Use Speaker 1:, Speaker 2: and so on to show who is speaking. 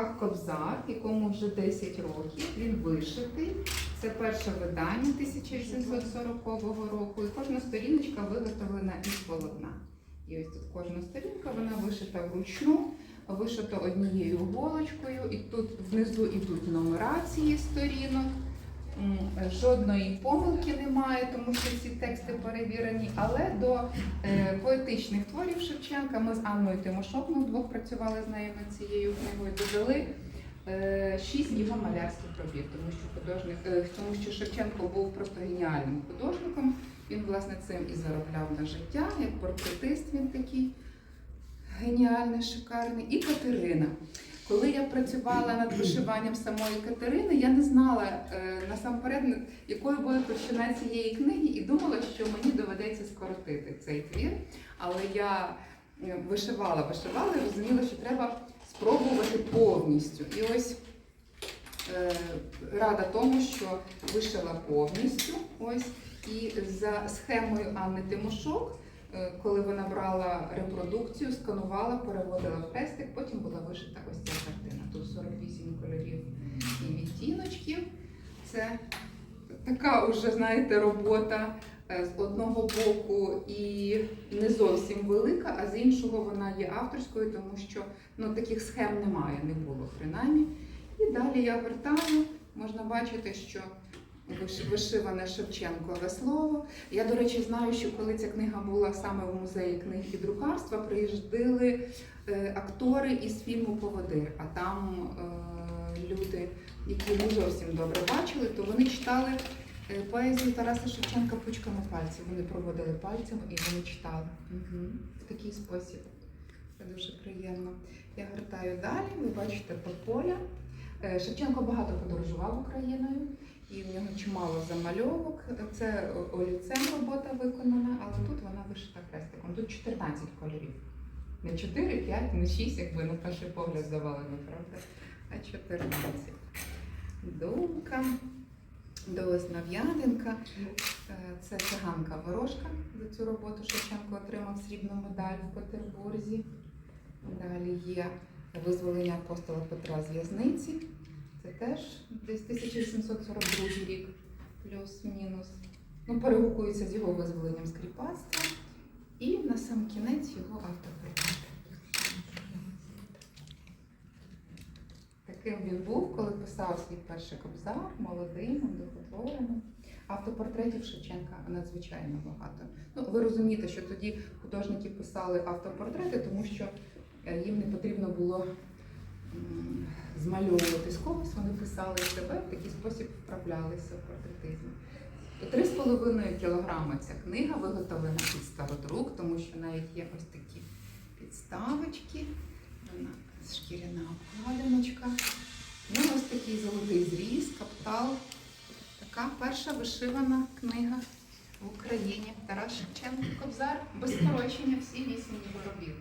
Speaker 1: руках кобзар, якому вже 10 років. Він вишитий. Це перше видання 1740 року. І кожна сторіночка виготовлена із полотна. І ось тут кожна сторінка вона вишита вручну, вишита однією голочкою. І тут внизу йдуть нумерації сторінок. Жодної помилки немає, тому що всі тексти перевірені. Але до е, поетичних творів Шевченка ми з Анною Тимошок, ми вдвох працювали з нею над цією книгою, додали е, шість його малярських робіт, тому що художник, е, тому що Шевченко був просто геніальним художником. Він власне цим і заробляв на життя, як портретист він такий геніальний, шикарний. І Катерина. Коли я працювала над вишиванням самої Катерини, я не знала е, насамперед, якою буде товщина цієї книги, і думала, що мені доведеться скоротити цей твір. Але я е, вишивала, вишивала і розуміла, що треба спробувати повністю. І ось е, рада тому, що вишила повністю. Ось і за схемою Анни Тимошок. Е, Коли вона брала репродукцію, сканувала, переводила в хрестик, потім була вишита ось ця картина. Тут 48 кольорів і відтіночків. Це така уже, знаєте, робота е, з одного боку і не зовсім велика, а з іншого вона є авторською, тому що ну, таких схем немає, не було принаймні. І далі я вертаю, можна бачити, що вишиване Шевченкове слово. Я, до речі, знаю, що коли ця книга була саме в музеї книг і друкарства, приїжджали е, актори із фільму Поводир, а там е, люди, які не зовсім добре бачили, то вони читали е, поезію Тараса Шевченка пучками пальців. Вони проводили пальцем і вони читали. Угу. В такий спосіб. Це дуже приємно. Я гортаю далі. Ви бачите Тополя. Е, Шевченко багато подорожував Україною, і в нього чимало замальовок. Це олівцем робота виконана, але тут вона вишита хрестиком. Тут 14 кольорів. Не 4, 5, не 6, якби на перший погляд здавалося, правда? А 14. Думка, Дознав'яненка. Е, Це циганка ворожка. За цю роботу Шевченко отримав срібну медаль в Петербурзі. Далі є визволення апостола Петра з в'язниці. Це теж десь 1742 рік, плюс-мінус. Ну, перегукується з його визволенням з кріпацтва. І на сам кінець його автопортрет. Таким він був, коли писав свій перший кобзар, молодим, одухотвореним. Автопортретів Шевченка надзвичайно багато. Ну, ви розумієте, що тоді художники писали автопортрети, тому що їм не потрібно було змальовувати з когось, вони писали себе, в такий спосіб вправлялися в портретизм. Три з половиною кілограми ця книга виготовлена під стародрук, тому що навіть є ось такі підставочки, вона шкіряна обкладиночка. Ну, ось такий золотий зріз, каптал. Така перша вишивана книга в Україні. Тарас Шевченко Кобзар без скорочення всі вісім його робіт.